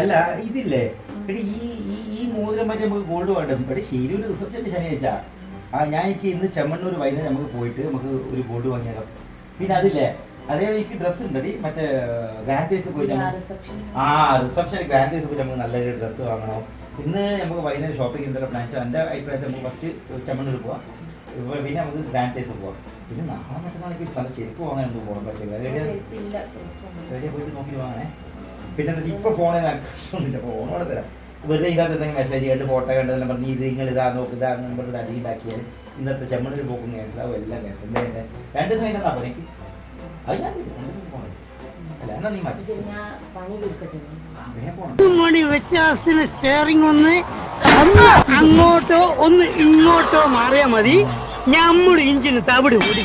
അല്ല ഇതില്ലേ? എടി ഈ ഈ ഈ മോതിരം മറ്റേ നമുക്ക് ഗോൾഡ് വേണ്ടും. എടി ഒരു റിസപ്ഷൻ ശനിയാഴ്ച. ആ ഞാൻ എനിക്ക് ഇന്ന് ചെമ്മണ്ണൂർ വൈകുന്നേരം നമുക്ക് പോയിട്ട് നമുക്ക് ഒരു ഗോൾഡ് വാങ്ങിയാലോ പിന്നെ അതില്ലേ? അതേപോലെ എനിക്ക് ഡ്രസ്സ് ഉണ്ടടി മറ്റേ ഗ്രാൻഡേസ് പോയിട്ട് ആ റിസപ്ഷൻ ഗ്രാൻഡേസ് പോയിട്ട് നമുക്ക് നല്ലൊരു ഡ്രസ്സ് വാങ്ങണം. ഇന്ന് നമുക്ക് വൈകുന്നേരം ഷോപ്പിംഗ് ഉണ്ടല്ലോ പ്ലാൻ എന്റെ അഭിപ്രായത്തിൽ നമുക്ക് ഫസ്റ്റ് ചെമ്മണ്ണൂർ പോവാം. പിന്നെ നമുക്ക് ഗ്രാൻഡേഴ്സ് പോവാം. പിന്നെ നാളെ മറ്റന്നാളേക്ക് പല ചെരുപ്പ് വാങ്ങാൻ നമുക്ക് പോകാൻ പറ്റില്ല. എവിടെയാ? പോയിട്ട് നോക്കി വാങ്ങണേ? പിന്നെ എന്താ ഇപ്പൊ ഫോണിൽ ആകർഷണമില്ല ഫോണോടെ തരാം. വെറുതെ ഇതിനകത്ത് എന്തെങ്കിലും മെസ്സേജ് കണ്ട് ഫോട്ടോ കണ്ടതെല്ലാം പറഞ്ഞ് ഇത് നിങ്ങൾ ഇതാ നോക്ക് ഇതാ പറഞ്ഞത് അടി ഉണ്ടാക്കിയാൽ ഇന്നത്തെ ചെമ്മണ്ണൊരു പോക്കും മനസ്സിലാവും. എല്ലാം മെസ്സേജ് എന്താ ചെയ്യണ്ടേ? രണ്ട് ദിവസം കഴിഞ്ഞാൽ എനിക്ക് അത് ഞാൻ രണ്ട് ദിവസം പോകണം അല്ല എന്നാ നീ മാറ്റി പോകണം വ്യത്യാസത്തിന് സ്റ്റിയറിംഗ് ഒന്ന് അങ്ങോട്ടോ ഒന്ന് ഇങ്ങോട്ടോ മാറിയാ മതി. നമ്മൾ ഇഞ്ചിന് തവിട് കൂടി